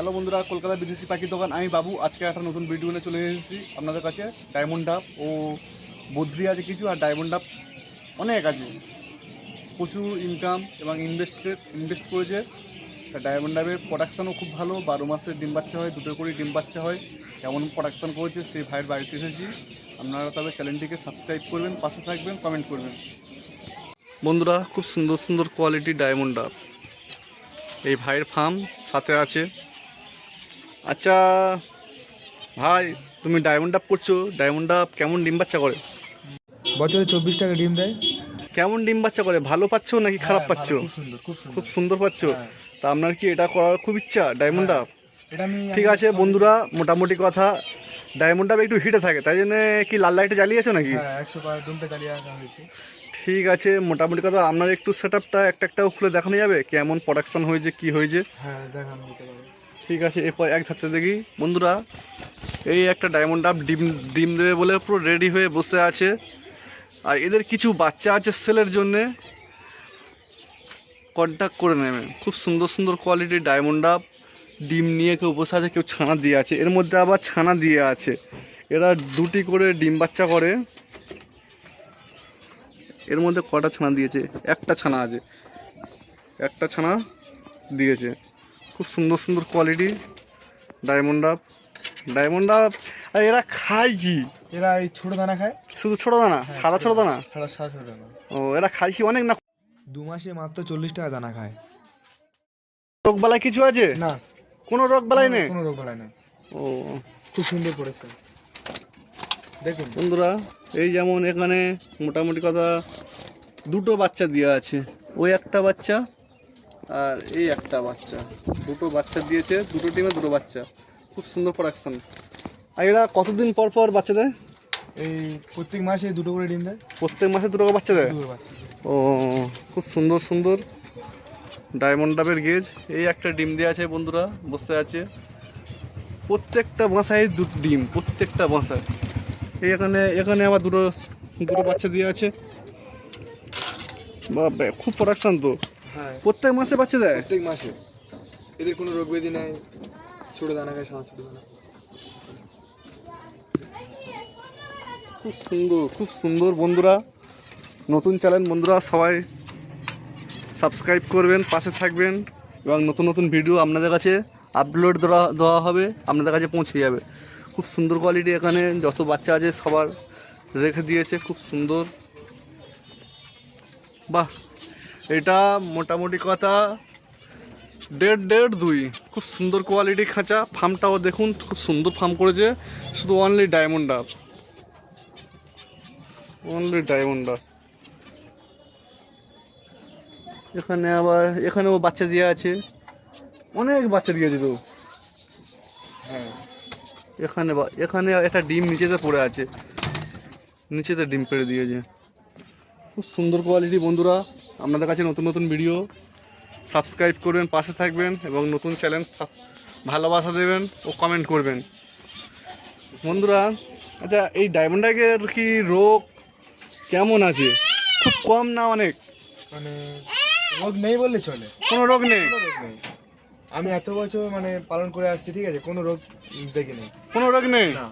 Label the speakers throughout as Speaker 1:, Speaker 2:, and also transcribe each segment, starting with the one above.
Speaker 1: Hello বন্ধুরা, কলকাতা বিদেশি পাখি দোকান। আমি বাবু, আজকে একটা নতুন ভিডিও নিয়ে চলে এসেছি। আপনাদের কাছে ডায়মন্ড ডাব ও বদ্রি আছে কিছু, আর ডায়মন্ড ডাব অনেক আছে। প্রচুর ইনকাম এবং ইনভেস্ট ইনভেস্ট করেছে। ডায়মন্ড ডাবের প্রোডাকশানও খুব ভালো। বারো মাসের ডিম বাচ্চা হয়, দুটো করে ডিম বাচ্চা হয়। কেমন প্রোডাকশান করেছে, সেই ভাইয়ের বাড়িতে এসেছি। আপনারা তবে চ্যানেলটিকে সাবস্ক্রাইব করবেন, পাশে থাকবেন কমেন্ট করবেন। বন্ধুরা, খুব সুন্দর সুন্দর কোয়ালিটি ডায়মন্ড ডাব এই ভাইয়ের ফার্ম সাথে আছে। আচ্ছা ভাই তুমি ডায়মন্ড ডাব করছ ডায়মন্ড ডাব কেমন ডিম বাচ্চা করে?
Speaker 2: বছরে চব্বিশ টাকা ডিম দেয়।
Speaker 1: কেমন ডিম বাচ্চা করে? ভালো পাচ্ছো নাকি খারাপ
Speaker 2: হ্যাঁ,
Speaker 1: পাচ্ছো?
Speaker 2: খুব সুন্দর
Speaker 1: পাচ্ছ।
Speaker 2: হ্যাঁ।
Speaker 1: তা আপনার কি এটা করার খুব ইচ্ছা ডায়মন্ড ডাব ঠিক আছে বন্ধুরা মোটামুটি কথা। ডায়মন্ড ডাব একটু হিটে থাকে তাই জন্য কি লাল লাইটে জ্বালিয়েছো নাকি?
Speaker 2: হ্যাঁ
Speaker 1: ঠিক আছে মোটামুটি কথা। আপনার একটু সেট আপটা একটা একটা খুলে দেখানো যাবে? কেমন প্রোডাকশন হয়েছে কি হয়েছে?
Speaker 2: হ্যাঁ দেখানো
Speaker 1: ঠিক আছে, এরপর এক ধারতে দেখি। বন্ধুরা, এই একটা ডায়মন্ড ডাব ডিম ডিম দেবে বলে পুরো রেডি হয়ে বসে আছে। আর এদের কিছু বাচ্চা আছে সেলের জন্যে। কন্ট্যাক্ট করে নেবেন খুব সুন্দর সুন্দর কোয়ালিটির ডায়মন্ড ডাব ডিম নিয়ে কেউ বসে আছে, কেউ ছানা দিয়ে আছে। এর মধ্যে আবার ছানা দিয়ে আছে। এরা দুটি করে ডিম বাচ্চা করে। এর মধ্যে কটা ছানা দিয়েছে? একটা ছানা আছে। একটা ছানা দিয়েছে। খুব সুন্দর সুন্দর কোয়ালিটি ডায়মন্ড ডাব ডায়মন্ড ডাব আর এরা খায় কি?
Speaker 2: এরা এই ছোট দানা খায়?
Speaker 1: শুধু ছোট দানা? সাদা ছোট দানা?
Speaker 2: সাড়ে সাড়ে ছোট দানা।
Speaker 1: ও এরা খায় কি অনেক না?
Speaker 2: দু মাসে মাত্র চল্লিশ টাকা দানা খায়।
Speaker 1: রোগ বালাই কিছু আছে?
Speaker 2: না।
Speaker 1: কোনো রোগ বালাই নেই?
Speaker 2: কোনো রোগ বালাই নেই।
Speaker 1: ও।
Speaker 2: খুব সুন্দর পড়েছে দেখুন।
Speaker 1: বন্ধুরা এই যেমন এখানে মোটামুটি কথা দুটো বাচ্চা দেওয়া আছে। ওই একটা বাচ্চা আর এই একটা বাচ্চা। দুটো বাচ্চা দিয়েছে দুটো টিমে দুটো বাচ্চা। খুব সুন্দর প্রোডাকশন আর এরা কতদিন পর পর বাচ্চা দেয়?
Speaker 2: এই প্রত্যেক মাসে দুটো করে ডিম দেয়।
Speaker 1: প্রত্যেক মাসে দুটো করে বাচ্চা দেয়? ও খুব সুন্দর সুন্দর। ডায়মন্ড ডাবের গেজ। এই একটা ডিম দেওয়া আছে বন্ধুরা বসে আছে। প্রত্যেকটা বাসায় দুটো ডিম প্রত্যেকটা বাসায়। এই এখানে এখানে আবার দুটো দুটো বাচ্চা দিয়ে আছে। বাবা খুব প্রোডাকশান তো।
Speaker 2: হ্যাঁ।
Speaker 1: প্রত্যেক মাসে বাচ্চা দেয়?
Speaker 2: প্রত্যেক মাসে। এদের কোনো রোগ ব্যাধি নেই ছোট দানা খায় সাড়ে ছোট দানা।
Speaker 1: খুব সুন্দর খুব সুন্দর বন্ধুরা। নতুন চ্যানেল বন্ধুরা সবাই সাবস্ক্রাইব করবেন পাশে থাকবেন এবং নতুন নতুন ভিডিও আপনাদের কাছে আপলোড দেওয়া দেওয়া হবে আপনাদের কাছে পৌঁছে যাবে। খুব সুন্দর কোয়ালিটি এখানে যত বাচ্চা আছে সবার রেখে দিয়েছে খুব সুন্দর। বাহ! এটা মোটামুটি কথা দেড় দেড় দুই। খুব সুন্দর কোয়ালিটি খাঁচা। ফার্মটাও দেখুন খুব সুন্দর ফার্ম করেছে। শুধু অনলি ডায়মন্ড ডাব অনলি ডায়মন্ড ডাব এখানে আবার এখানেও বাচ্চা দেওয়া আছে। অনেক বাচ্চা দিয়েছে তো।
Speaker 2: হ্যাঁ।
Speaker 1: এখানে এখানে একটা ডিম নিচেতে পড়ে আছে। নিচেতে ডিম পেড়ে দিয়েছে। খুব সুন্দর কোয়ালিটি বন্ধুরা। আপনাদের কাছে নতুন নতুন ভিডিও সাবস্ক্রাইব করবেন পাশে থাকবেন এবং নতুন চ্যানেল ভালোবাসা দেবেন ও কমেন্ট করবেন। বন্ধুরা আচ্ছা এই ডায়মন্ডাগের কি রোগ কেমন আছে? খুব কম না অনেক?
Speaker 2: মানে রোগ নেই বললে চলে।
Speaker 1: কোনো রোগ নেই?
Speaker 2: কোনো রোগ নেই। আমি এত বছর মানে পালন করে আসছি ঠিক আছে? কোনো রোগ দেখিনি।
Speaker 1: কোনো রোগ নেই?
Speaker 2: না।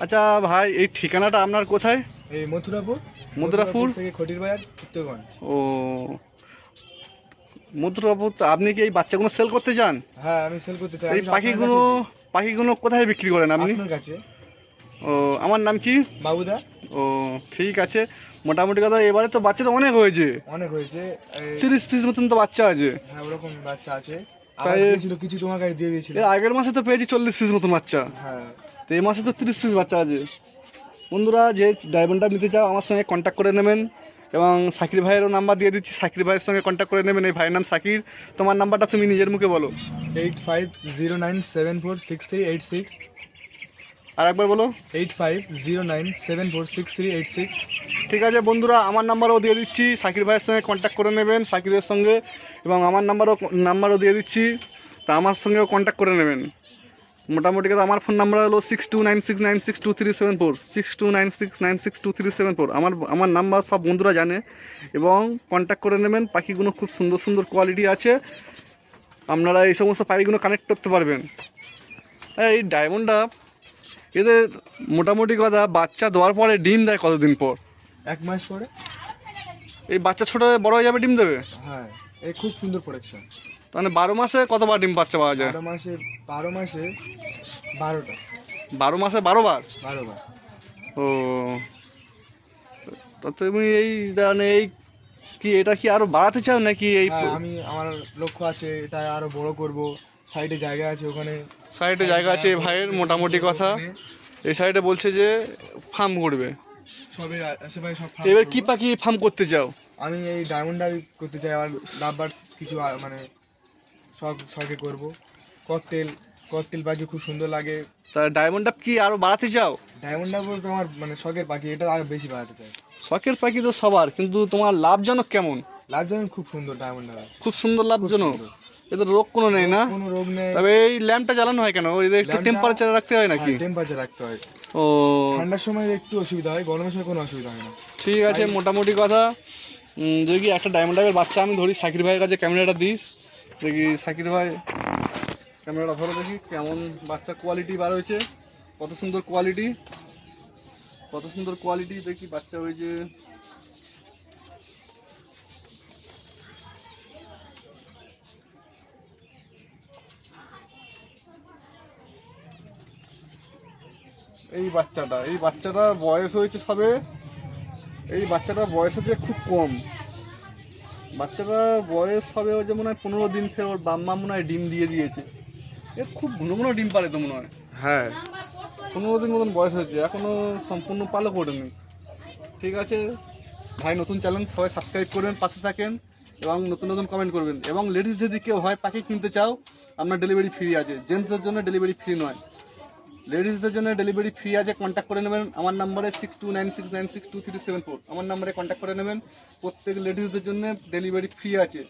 Speaker 1: আচ্ছা ভাই এই ঠিকানাটা আপনার কোথায়?
Speaker 2: এই মথুরাপুর।
Speaker 1: মথুরাপুর?
Speaker 2: থেকে খটির বাজার উত্তরগঞ্জ।
Speaker 1: ও। মথুরাপুর তো আপনি কি এই বাচ্চাগুলো সেল করতে চান?
Speaker 2: হ্যাঁ আমি সেল করতে চাই।
Speaker 1: এই পাখিগুলো পাখিগুলো কোথায় বিক্রি করেন আপনি?
Speaker 2: আপনার কাছে।
Speaker 1: ও আমার নাম কি?
Speaker 2: বাবুদা।
Speaker 1: ও ঠিক আছে। মোটামুটি কথা এবারে তো বাচ্চা তো অনেক হয়েছে।
Speaker 2: অনেক হয়েছে।
Speaker 1: তিরিশ পিস মতন তো বাচ্চা আছে।
Speaker 2: হ্যাঁ ওরকম বাচ্চা আছে।
Speaker 1: তাই
Speaker 2: কিছু তোমার কাছে দিয়ে দিয়েছিল।
Speaker 1: আগের মাসে তো পেয়েছি চল্লিশ পিস মতন বাচ্চা।
Speaker 2: হ্যাঁ।
Speaker 1: তো এই মাসে তো তিরিশ পিস বাচ্চা আছে। বন্ধুরা যে ডায়মন্ডটা নিতে চাও আমার সঙ্গে কন্ট্যাক্ট করে নেবেন এবং সাকির ভাইয়েরও নাম্বার দিয়ে দিচ্ছি। সাকির ভাইয়ের সঙ্গে কন্ট্যাক্ট করে নেবেন। এই ভাইয়ের নাম সাকির। তোমার নাম্বারটা তুমি নিজের মুখে বলো।
Speaker 2: Eight five zero nine seven four six three eight six.
Speaker 1: আর একবার বলো।
Speaker 2: Eight five zero nine seven four six three eight six.
Speaker 1: ঠিক আছে বন্ধুরা আমার নাম্বারও দিয়ে দিচ্ছি। সাকির ভাইয়ের সঙ্গে কন্ট্যাক্ট করে নেবেন সাকিরের সঙ্গে এবং আমার নাম্বারও নাম্বারও দিয়ে দিচ্ছি। তা আমার সঙ্গেও কন্ট্যাক্ট করে নেবেন। মোটামুটি কথা আমার ফোন নাম্বার হলো six two nine six nine six two three seven four six two nine six nine six two three seven four আমার আমার নাম্বার সব বন্ধুরা জানে এবং কন্ট্যাক্ট করে নেবেন। পাখিগুলো খুব সুন্দর সুন্দর কোয়ালিটি আছে। আপনারা এই সমস্ত পাখিগুলো কানেক্ট করতে পারবেন। এই ডায়মন্ড ডাব এদের মোটামুটি কথা বাচ্চা দেওয়ার পরে ডিম দেয় কতদিন পর?
Speaker 2: এক মাস পরে।
Speaker 1: এই বাচ্চা ছোটো হয়ে বড় হয়ে যাবে ডিম দেবে?
Speaker 2: হ্যাঁ এই খুব সুন্দর প্রোডাকশন
Speaker 1: মানে বারো মাসে কতবার ডিম বাচ্চা পাওয়া যায়?
Speaker 2: বারো মাসে বারো মাসে বারোটা।
Speaker 1: বারো মাসে বারোবার?
Speaker 2: বারোবার।
Speaker 1: ও তা তুমি এই মানে এই কি এটা কি আরও বাড়াতে চাও নাকি এই
Speaker 2: হ্যাঁ, আমি আমার লক্ষ্য আছে এটা আরও বড় করব। সাইডে জায়গা আছে ওখানে।
Speaker 1: সাইডে জায়গা আছে ভাইয়ের মোটামুটি কথা। এই সাইডে বলছে যে ফার্ম করবে।
Speaker 2: সবে আশেপাশে সব farm
Speaker 1: এবার। কি পাখি ফার্ম করতে চাও?
Speaker 2: আমি এই ডায়মন্ড ডাবি করতে চাই আর লাভবার কিছু মানে শখ শখে করব। ককটেল ককটেল পাখি খুব সুন্দর লাগে।
Speaker 1: তা ডায়মন্ড ডাব কি আরও বাড়াতে চাও?
Speaker 2: ডায়মন্ড ডাব বলতে আমার মানে শখের পাখি এটা আরও বেশি বাড়াতে চাই।
Speaker 1: শখের পাখি তো সবার কিন্তু তোমার লাভজনক কেমন?
Speaker 2: লাভজনক খুব সুন্দর ডায়মন্ড ডাব
Speaker 1: খুব সুন্দর। লাভজনক। এদের রোগ কোনো নেই না?
Speaker 2: কোনো রোগ নেই।
Speaker 1: তবে এই ল্যাম্পটা জ্বালানো হয় কেন? এদের একটু টেম্পারেচার রাখতে হয় নাকি?
Speaker 2: টেম্পারেচার রাখতে হয়।
Speaker 1: ও।
Speaker 2: ঠান্ডার সময় একটু অসুবিধা হয় গরমের সময় কোনো অসুবিধা হয় না।
Speaker 1: ঠিক আছে মোটামুটি কথা। যদি একটা ডায়মন্ড টাইপের বাচ্চা আমি ধরি সাকির ভাইয়ের কাছে ক্যামেরাটা দিস। দেখি সাকির ভাই ক্যামেরাটা ধরো দেখি কেমন বাচ্চা কোয়ালিটি বার হয়েছে। কত সুন্দর কোয়ালিটি কত সুন্দর কোয়ালিটি দেখি বাচ্চা হয়েছে এই বাচ্চাটা এই বাচ্চাটার বয়স হয়েছে সবে এই বাচ্চাটার বয়স হচ্ছে খুব কম। বাচ্চাটার বয়স হবে ওই যে মনে হয় পনেরো দিন ফের ওর বাম্মা মনে হয় ডিম দিয়ে দিয়েছে। এ খুব ঘন ঘন ডিম পারে তো মনে হয়।
Speaker 2: হ্যাঁ।
Speaker 1: পনেরো দিন মতন বয়স হয়েছে এখনও সম্পূর্ণ পালক ওঠেনি। ঠিক আছে ভাই নতুন চ্যানেল সবাই সাবস্ক্রাইব করবেন পাশে থাকেন এবং নতুন নতুন কমেন্ট করবেন। এবং লেডিস যদি কেউ হয় পাখি কিনতে চাও আপনার ডেলিভারি ফ্রি আছে। জেন্টসদের জন্য ডেলিভারি ফ্রি নয়। লেডিসদের জন্য ডেলিভারি ফ্রি আছে কন্ট্যাক্ট করে নেবেন। আমার নাম্বারে six two nine six nine six two three seven four আমার নাম্বারে কন্ট্যাক্ট করে নেবেন। প্রত্যেক লেডিসদের জন্য ডেলিভারি ফ্রি আছে।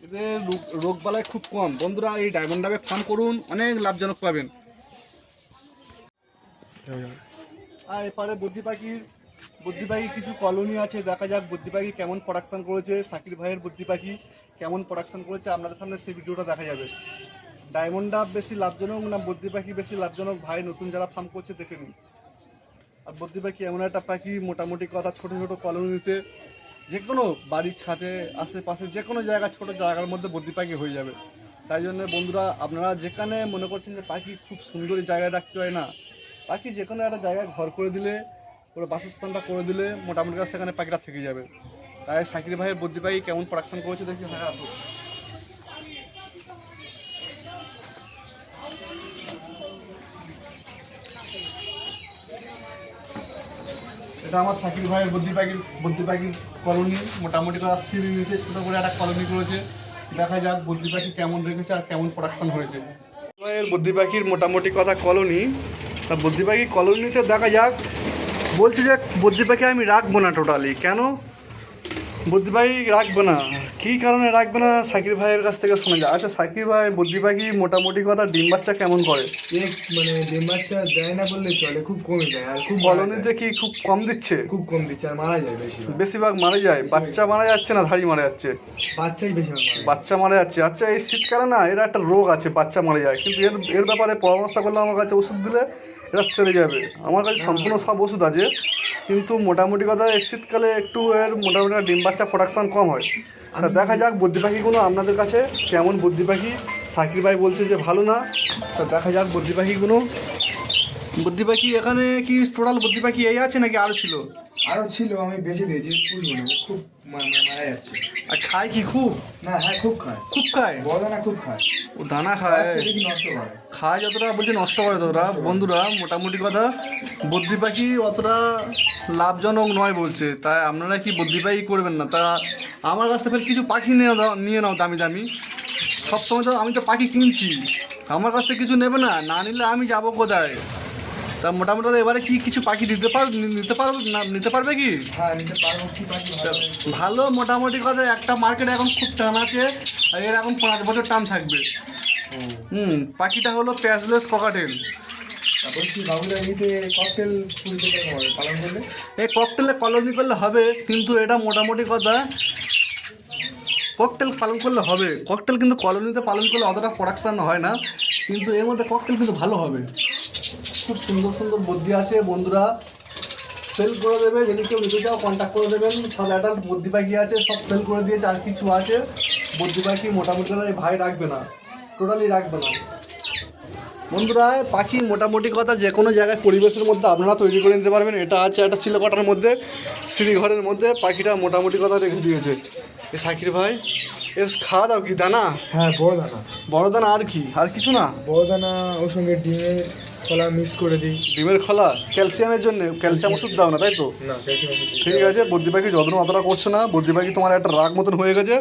Speaker 1: এদের রোগ- রোগবালাই খুব কম। বন্ধুরা, এই ডায়মন্ড ডাবে ফার্ম করুন, অনেক লাভজনক পাবেন। আর এপারে বুদ্ধি পাখির বুদ্ধি পাখি কিছু কলোনি আছে, দেখা যাক বুদ্ধি পাখি কেমন প্রোডাকশান করেছে। সাকির ভাইয়ের বুদ্ধি পাখি কেমন প্রোডাকশান করেছে, আপনাদের সামনে সেই ভিডিওটা দেখা যাবে। ডায়মন্ড ডাব বেশি লাভজনক, না বুদ্ধি পাখি বেশি লাভজনক? ভাই, নতুন যারা ফার্ম করছে, দেখে নিন। আর বুদ্ধি পাখি এমন একটা পাখি, মোটামুটি কথা, ছোট ছোট কলোনিতে যে কোনো বাড়ির ছাদে, আশেপাশে যে কোনো জায়গা, ছোট জায়গার মধ্যে বুদ্ধি পাখি হয়ে যাবে। তাই জন্য বন্ধুরা, আপনারা যেখানে মনে করছেন যে পাখি খুব সুন্দর জায়গায় রাখতে হয় না, পাখি যে কোনো একটা জায়গায় ঘর করে দিলে ওর বাসস্থানটা করে দিলে, মোটামুটি সেখানে পাখিটা থেকে যাবে। তাই সাকির ভাইয়ের বুদ্ধি পাখি কেমন প্রোডাকশন করেছে দেখি হ্যাঁ এটা আমার সাকির ভাইয়ের বুদ্ধি পাখির বুদ্ধি পাখির কলোনি। মোটামুটি কথা সিঁড়ি নিচে ছোটো করে একটা কলোনি করেছে। দেখা যাক বুদ্ধি পাখি কেমন রেখেছে আর কেমন প্রোডাকশন হয়েছে। ভাইয়ের বুদ্ধি পাখির মোটামুটি কথা কলোনি। তা বুদ্ধি পাখি কলোনিতে দেখা যাক, বলছে যে বুদ্ধি পাখি আমি রাখব না টোটালি কেন? বুদ্ধি পাখি রাখব না। কী কারণে রাখবে না? সাকির ভাইয়ের কাছ থেকে শোনা যায়। আচ্ছা সাকির ভাই বুদ্ধি পাখি মোটামুটি কথা ডিম বাচ্চা কেমন করে?
Speaker 2: মানে ডিম বাচ্চা দেয় না বললে চলে খুব কমে যায় আর খুব
Speaker 1: কলোনিতে। কি খুব কম দিচ্ছে?
Speaker 2: খুব কম দিচ্ছে আর মারা যায় বেশি
Speaker 1: বেশিরভাগ মারা যায়। বাচ্চা মারা যাচ্ছে না ধাড়ি মারা যাচ্ছে?
Speaker 2: বাচ্চাই বেশি মারা
Speaker 1: বাচ্চা মারা যাচ্ছে। আচ্ছা এই শীতকালে না এর একটা রোগ আছে বাচ্চা মারা যায়। কিন্তু এর এর ব্যাপারে পরামর্শ করলে আমার কাছে ওষুধ দিলে এরা সেরে যাবে। আমার কাছে সম্পূর্ণ সব ওষুধ আছে কিন্তু মোটামুটি কথা শীতকালে একটু এর মোটামুটি ডিম বাচ্চা প্রোডাকশান কম হয়। তা দেখা যাক বুদ্ধি পাখিগুলো আপনাদের কাছে কেমন বুদ্ধি পাখি। সাকির ভাই বলছে যে ভালো না। তা দেখা যাক বুদ্ধি পাখিগুলো বুদ্ধি পাখি এখানে কি টোটাল বুদ্ধি পাখি এই আছে নাকি আরও ছিল?
Speaker 2: আরও ছিল আমি বেঁচে দিয়েছি পুষবো না খুব মারা যাচ্ছে।
Speaker 1: আর খায় কি খুব?
Speaker 2: না হ্যাঁ খুব খায়।
Speaker 1: খুব খায়?
Speaker 2: বড় না খুব খায়।
Speaker 1: ও দানা খায়?
Speaker 2: নষ্ট করে?
Speaker 1: খায় যতটা বলছে নষ্ট করে ততটা। বন্ধুরা মোটামুটি কথা বুদ্ধি পাখি অতটা লাভজনক নয় বলছে। তাই আপনারা কি বুদ্ধি পাখি করবেন না? তা আমার কাছ থেকে কিছু পাখি নিয়ে দাও নিয়ে নাও দামি দামি সবসময় তো আমি তো পাখি কিনছি। আমার কাছ থেকে কিছু নেবে না? না নিলে আমি যাব কোথায়? তা মোটামুটি কথা এবারে কি কিছু পাখি দিতে পার নিতে পারবে না নিতে পারবে কি?
Speaker 2: হ্যাঁ নিতে পারব কি পাখি ভালো
Speaker 1: মোটামুটি কথা একটা মার্কেটে এখন খুব টান আছে আর এর এখন পাঁচ বছর টান থাকবে। হুম। পাখিটা হলো প্যাসলেস ককাটেল এই ককটেলে কলোনি করলে হবে কিন্তু এটা মোটামুটি কথা ককটেল পালন করলে হবে। ককটেল কিন্তু কলোনিতে পালন করলে অতটা প্রোডাকশান হয় না কিন্তু এর মধ্যে ককটেল কিন্তু ভালো হবে। খুব সুন্দর সুন্দর বুদ্ধি আছে বন্ধুরা। সেল করে দেবে যদি কেউ নিতে চাও কন্ট্যাক্ট করে দেবেন। সব অ্যাডাল্ট বুদ্ধি পাখি আছে সব সেল করে দিয়েছে আর কিছু আছে। বুদ্ধি পাখি মোটামুটি কথা ভাই রাখবে না। টোটালি রাখবে না। বন্ধুরা পাখি মোটামুটি কথা যে কোনো জায়গায় পরিবেশের মধ্যে আপনারা তৈরি করে নিতে পারবেন। এটা আছে একটা চিলেকটার মধ্যে সিঁড়িঘরের মধ্যে। পাখিটা মোটামুটি কথা রেখে দিয়েছে। এ সাকির ভাই এ খাওয়া দাও কি দানা?
Speaker 2: হ্যাঁ বড় দানা।
Speaker 1: বড় দানা আর কি? আর কিছু না?
Speaker 2: বড় দানা ওর সঙ্গে ডিমের কলা মিক্স করে দিই।
Speaker 1: ডিমের খোলা? ক্যালসিয়ামের জন্য? ক্যালসিয়াম ওষুধ দাও না তাই তো?
Speaker 2: না।
Speaker 1: ঠিক আছে বুদ্ধি পাখি যত্ন অতটা করছে না বুদ্ধি পাখি তোমার একটা রাগ মতন হয়ে গেছে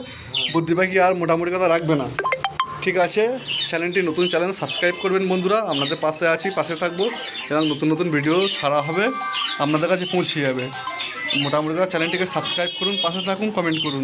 Speaker 1: বুদ্ধি পাখি আর মোটামুটি কথা রাখবে না। ঠিক আছে চ্যানেলটি নতুন চ্যানেল সাবস্ক্রাইব করবেন বন্ধুরা আপনাদের পাশে আছি পাশে থাকব এবং নতুন নতুন ভিডিও ছাড়া হবে আপনাদের কাছে পৌঁছে যাবে। মোটামুটি চ্যানেলটিকে সাবস্ক্রাইব করুন পাশে থাকুন কমেন্ট করুন।